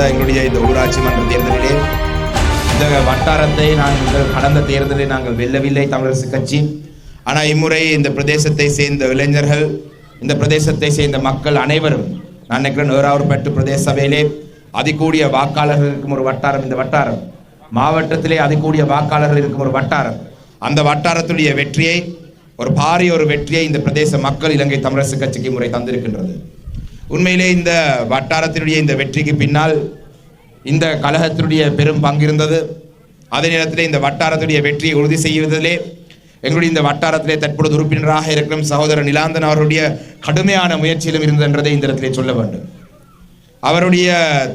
நடந்த எங்களுடைய இந்த ஊராட்சி மன்ற தேர்தலிலே இந்த வட்டாரத்தை நாங்கள் கடந்த தேர்தலில் நாங்கள் வெல்லவில்லை தமிழரசு கட்சி. ஆனால் இம்முறை இந்த பிரதேசத்தை சேர்ந்த இளைஞர்கள் இந்த பிரதேசத்தை சேர்ந்த மக்கள் அனைவரும் நான் நினைக்கிறேன் ஏறாவூர்பட்டு பிரதேச சபையிலே அதிகூடிய வாக்காளர்கள் இருக்கும் ஒரு வட்டாரம் இந்த வட்டாரம். மாவட்டத்திலே அதிகூடிய வாக்காளர்கள் இருக்கும் ஒரு வட்டாரம். அந்த வட்டாரத்துடைய வெற்றியை ஒரு பாரிய ஒரு வெற்றியை இந்த பிரதேச மக்கள் இலங்கை தமிழரசு கட்சிக்கு முறை தந்திருக்கின்றது. உண்மையிலே இந்த வட்டாரத்தினுடைய இந்த வெற்றிக்கு பின்னால் இந்த கழகத்தினுடைய பெரும் பங்கு இருந்தது அதே நேரத்தில் இந்த வட்டாரத்துடைய வெற்றியை உறுதி செய்வதிலே எங்களுடைய இந்த வட்டாரத்திலே தற்பொழுது உறுப்பினராக இருக்கும் சகோதரர் நிலாந்தன் அவருடைய கடுமையான முயற்சியிலும் இருந்தது என்றதை இந்த இடத்திலே சொல்ல வேண்டும். அவருடைய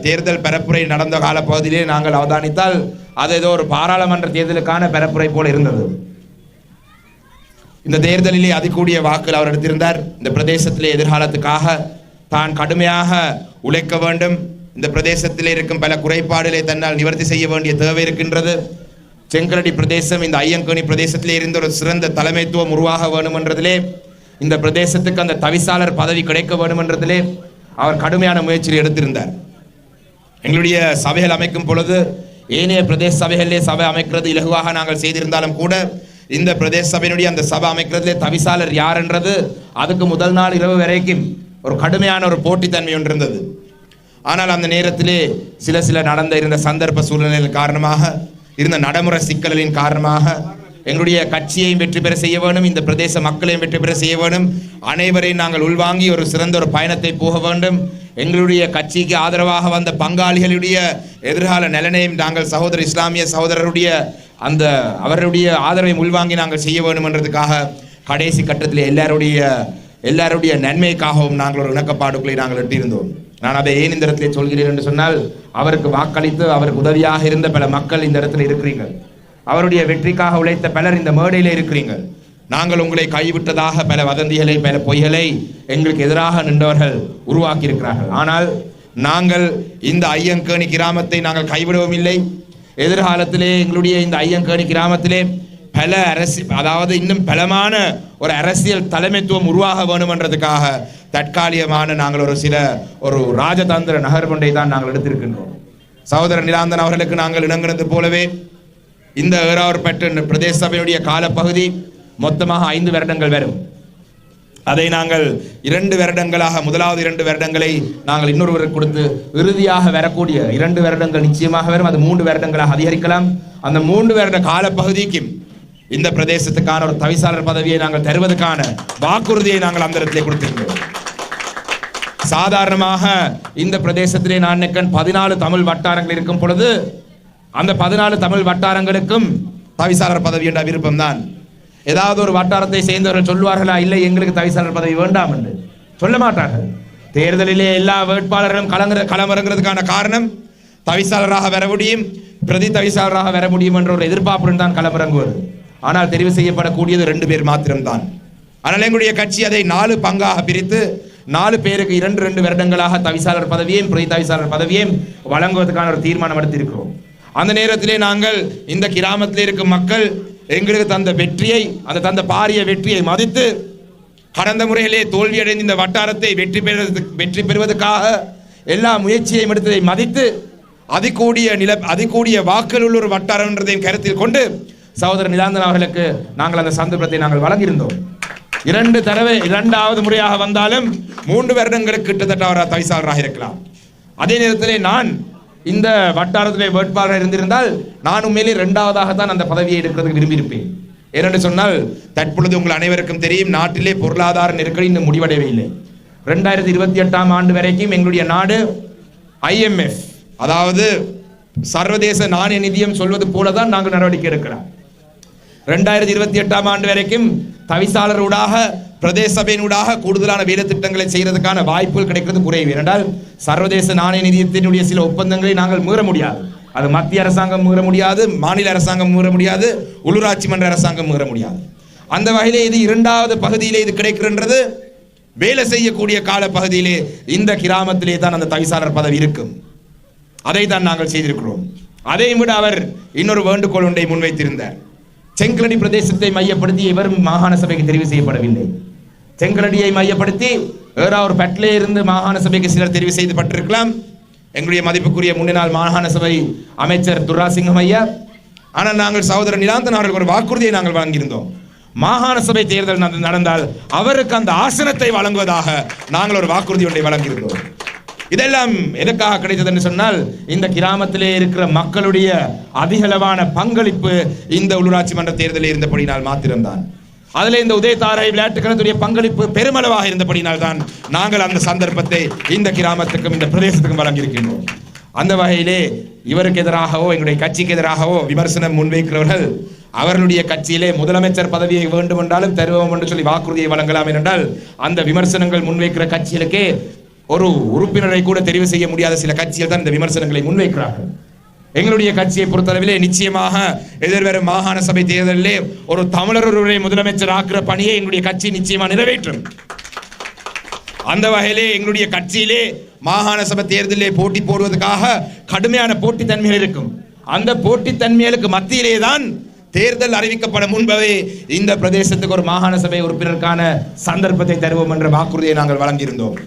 தேர்தல் பரப்புரை நடந்த காலப்பகுதியிலே நாங்கள் அவதானித்தால் அது ஏதோ ஒரு பாராளுமன்ற தேர்தலுக்கான பரப்புரை போல இருந்தது. இந்த தேர்தலிலே அதிகூடிய வாக்குகள் அவர் எடுத்திருந்தார். இந்த பிரதேசத்திலே எதிர்காலத்துக்காக தான் கடுமையாக உழைக்க வேண்டும். இந்த பிரதேசத்தில் இருக்கும் பல குறைபாடுகளை தன்னால் நிவர்த்தி செய்ய வேண்டிய தேவை இருக்கின்றது. செங்கலடி பிரதேசம் இந்த ஐயங்கனி பிரதேசத்திலே இருந்த ஒரு சிறந்த தலைமைத்துவம் உருவாக வேண்டும் இந்த பிரதேசத்துக்கு அந்த தவிசாளர் பதவி கிடைக்க வேண்டும் அவர் கடுமையான முயற்சியில் எடுத்திருந்தார். எங்களுடைய சபைகள் அமைக்கும் பொழுது ஏனைய பிரதேச சபைகளிலே சபை அமைக்கிறது இலகுவாக நாங்கள் செய்திருந்தாலும் கூட இந்த பிரதேச சபையினுடைய அந்த சபை அமைக்கிறதுலே தவிசாளர் யார் என்றது அதுக்கு முதல் நாள் இரவு வரைக்கும் ஒரு கடுமையான ஒரு போட்டித்தன்மை ஒன்று இருந்தது. ஆனால் அந்த நேரத்திலே சில சில நடந்த இருந்த சந்தர்ப்ப சூழ்நிலைகள் காரணமாக இருந்த நடைமுறை சிக்கல்களின் காரணமாக எங்களுடைய கட்சியையும் வெற்றி பெற செய்ய வேண்டும் இந்த பிரதேச மக்களையும் வெற்றி பெற செய்ய வேண்டும். அனைவரையும் நாங்கள் உள்வாங்கி ஒரு சிறந்த ஒரு பயணத்தை போக வேண்டும். எங்களுடைய கட்சிக்கு ஆதரவாக வந்த பங்காளிகளுடைய எதிர்கால நலனையும் நாங்கள் சகோதர இஸ்லாமிய சகோதரருடைய அந்த அவருடைய ஆதரவை உள்வாங்கி நாங்கள் செய்ய வேண்டும் என்றதுக்காக கடைசி கட்டத்தில் எல்லாருடைய எல்லாருடைய நன்மைக்காகவும் நாங்கள் ஒரு இணக்கப்பாடுகளை நாங்கள் எட்டியிருந்தோம். நான் அதை ஏன் இந்த இடத்திலே சொல்கிறேன் என்று சொன்னால் அவருக்கு வாக்களித்து அவருக்கு உதவியாக இருந்த பல மக்கள் இந்த இடத்துல இருக்கிறீங்க அவருடைய வெற்றிக்காக உழைத்த பலர் இந்த மேடையில் இருக்கிறீங்க நாங்கள் உங்களை கைவிட்டதாக பல வதந்திகளை பல பொய்களை எங்களுக்கு எதிராக நின்றவர்கள் உருவாக்கி இருக்கிறார்கள் ஆனால் நாங்கள் இந்த ஐயங்கேணி கிராமத்தை நாங்கள் கைவிடவும் இல்லை எதிர்காலத்திலே எங்களுடைய இந்த ஐயங்கேணி கிராமத்திலே பல அரசு அதாவது இன்னும் பலமான ஒரு அரசியல் தலைமைத்துவம் உருவாக வேணுமென்றதுக்காக தற்காலிகமான நாங்கள் ஒரு சில ஒரு ராஜதந்திர நகர்கொண்டை தான் நாங்கள் எடுத்திருக்கின்றோம். சகோதரர் நிலாந்தன் அவர்களுக்கு நாங்கள் இணங்கினது போலவே இந்த ஏறாவூர்பேட்டை பிரதேச சபையுடைய காலப்பகுதி மொத்தமாக ஐந்து வருடங்கள் வரும். அதை நாங்கள் இரண்டு வருடங்களாக முதலாவது இரண்டு வருடங்களை நாங்கள் இன்னொருவருக்கு கொடுத்து இறுதியாக வரக்கூடிய இரண்டு வருடங்கள் நிச்சயமாக வரும். அது மூன்று வருடங்களாக அதிகரிக்கலாம். அந்த மூன்று வருட காலப்பகுதிக்கும் இந்த பிரதேசத்துக்கான ஒரு தவிசாளர் பதவியை நாங்கள் தருவதற்கான வாக்குறுதியை நாங்கள் அந்த இடத்திலே கொடுத்திருக்கிறோம் சாதாரணமாக இந்த பிரதேசத்திலே நான் நினைக்கிறேன் பதினாலு தமிழ் வட்டாரங்கள் இருக்கும் பொழுது அந்த பதினாலு தமிழ் வட்டாரங்களுக்கும் தவிசாளர் பதவி என்ற விருப்பம் தான் ஏதாவது ஒரு வட்டாரத்தை சேர்ந்தவர்கள் சொல்வார்களா இல்லை எங்களுக்கு தவிசாளர் பதவி வேண்டாம் என்று. சொல்ல மாட்டார்கள். தேர்தலிலே எல்லா வேட்பாளர்களும் கலங்குற களமிறங்குறதுக்கான காரணம் தவிசாளராக வர முடியும் பிரதி தவிசாளராக வர முடியும் என்ற ஒரு எதிர்பார்ப்புடன் தான் களமிறங்குவது. ஆனால் தெரிவு செய்யப்படக்கூடியது ரெண்டு பேர் மாத்திரம்தான். ஆனால் எங்களுடைய கட்சி அதை நாலு பங்காக பிரித்து நாலு பேருக்கு இரண்டு ரெண்டு வருடங்களாக தவிசாளர் பதவியையும் பிரதி தவிசாளர் பதவியையும் வழங்குவதற்கான ஒரு தீர்மானம் எடுத்திருக்கிறோம். அந்த நேரத்திலே நாங்கள் இந்த கிராமத்தில் இருக்கும் மக்கள் எங்களுக்கு தந்த வெற்றியை அந்த தந்த பாரிய வெற்றியை மதித்து கடந்த முறையிலே தோல்வியடைந்த இந்த வட்டாரத்தை வெற்றி பெறுவதற்கு வெற்றி பெறுவதற்காக எல்லா முயற்சியையும் எடுத்ததை மதித்து அதிகூடிய நில அதிகூடிய வாக்கள் உள்ள ஒரு வட்டாரம் என்றதையும் கருத்தில் கொண்டு சகோதரர் நிதாந்தன் அவர்களுக்கு நாங்கள் அந்த சந்தர்ப்பத்தை நாங்கள் வழங்கியிருந்தோம். இரண்டு தடவை இரண்டாவது முறையாக வந்தாலும் மூன்று வருடங்களுக்கு கிட்டத்தட்ட அவர் தவிசாளராக இருக்கலாம். அதே நேரத்திலே நான் இந்த வட்டாரத்திலே வேட்பாளராக இருந்திருந்தால் நான் உண்மையிலே இரண்டாவதாகத்தான் அந்த பதவியை எடுக்கிறதுக்கு விரும்பியிருப்பேன். ஏனென்று சொன்னால் தற்பொழுது உங்கள் அனைவருக்கும் தெரியும் நாட்டிலே பொருளாதார நெருக்கடி இன்னும் முடிவடையவே இல்லை. ரெண்டாயிரத்தி இருபத்தி எட்டாம் ஆண்டு வரைக்கும் எங்களுடைய நாடு ஐஎம்எஃப் அதாவது சர்வதேச நாணய நிதியம் சொல்வது போல தான் நாங்கள் நடவடிக்கை எடுக்கிறோம் ரெண்டாயிரத்தி இருபத்தி எட்டாம் ஆண்டு வரைக்கும் தவிசாளர் ஊடாக பிரதேச சபையினூடாக கூடுதலான வேலை திட்டங்களை செய்கிறதுக்கான வாய்ப்புகள் கிடைக்கிறது குறைவு. ஏனென்றால் சர்வதேச நாணய நிதியத்தினுடைய சில ஒப்பந்தங்களை நாங்கள் மீற முடியாது. அது மத்திய அரசாங்கம் மீற முடியாது மாநில அரசாங்கம் மீற முடியாது உள்ளூராட்சி மன்ற அரசாங்கம் மீற முடியாது. அந்த வகையிலே இது இரண்டாவது பகுதியிலே இது கிடைக்கின்றது. வேலை செய்யக்கூடிய கால பகுதியிலே இந்த கிராமத்திலே தான் அந்த தவிசாளர் பதவி இருக்கும். அதை தான் நாங்கள் செய்திருக்கிறோம். அதையும் விட அவர் இன்னொரு வேண்டுகோள் ஒன்றை முன்வைத்திருந்தார். செங்கலடி பிரதேசத்தை மையப்படுத்தி இவரும் மாகாண சபைக்கு தெரிவு செய்யப்படவில்லை. செங்கலடியை மையப்படுத்தி வேற ஒரு பட்டிலே இருந்து மாகாண சபைக்கு சிலர் தெரிவு செய்யப்பட்டிருக்கலாம் எங்களுடைய மதிப்புக்குரிய முன்னாள் மாகாண சபை அமைச்சர் துர்ராசிங்கம் ஐயா ஆனால் நாங்கள் சகோதரர் நிலாந்தன் அவர்களுக்கு ஒரு வாக்குறுதியை நாங்கள் வழங்கியிருந்தோம். மாகாண சபை தேர்தல் நடந்தால் அவருக்கு அந்த ஆசனத்தை வழங்குவதாக நாங்கள் ஒரு வாக்குறுதி ஒன்றை வழங்கியிருந்தோம். இதெல்லாம் எதற்காக கிடைத்தது என்று சொன்னால் இந்த கிராமத்திலே இருக்கிற மக்களுடைய அதிகளவான பங்களிப்பு இந்த உள்ளூராட்சி மன்ற தேர்தலில் இருந்தபடினால் மாத்திரம்தான். அதில் இந்த உதயதாரை விளையாட்டுக்கணத்துடைய பங்களிப்பு பெருமளவாக இருந்தபடினால் தான் நாங்கள் அந்த சந்தர்ப்பத்தை இந்த கிராமத்துக்கும் இந்த பிரதேசத்துக்கும் வழங்கியிருக்கின்றோம். அந்த வகையிலே இவருக்கு எதிராகவோ எங்களுடைய கட்சிக்கு எதிராகவோ விமர்சனம் முன்வைக்கிறவர்கள் அவர்களுடைய கட்சியிலே முதலமைச்சர் பதவியை வேண்டும் என்றாலும் தருவோம் என்று சொல்லி வாக்குறுதியை வழங்கலாம் என்றால் அந்த விமர்சனங்கள் முன்வைக்கிற கட்சிகளுக்கே ஒரு உறுப்பினரை கூட தெரிவு செய்ய முடியாத சில கட்சிகள் தான் இந்த விமர்சனங்களை முன்வைக்கிறார்கள். எங்களுடைய கட்சியை பொறுத்தளவிலே நிச்சயமாக எதிர்வரும் மாகாண சபை தேர்தலிலே ஒரு தமிழர் ஒருவரை முதலமைச்சர் ஆக்குற பணியை எங்களுடைய கட்சி நிச்சயமா நிறைவேற்றும். அந்த வகையிலே எங்களுடைய கட்சியிலே மாகாண சபை தேர்தலிலே போட்டி போடுவதற்காக கடுமையான போட்டித்தன்மைகள் இருக்கும். அந்த போட்டித்தன்மைகளுக்கு மத்தியிலே தான் தேர்தல் அறிவிக்கப்பட முன்பவே இந்த பிரதேசத்துக்கு ஒரு மாகாண சபை உறுப்பினருக்கான சந்தர்ப்பத்தை தருவோம் என்ற வாக்குறுதியை நாங்கள் வழங்கியிருந்தோம்.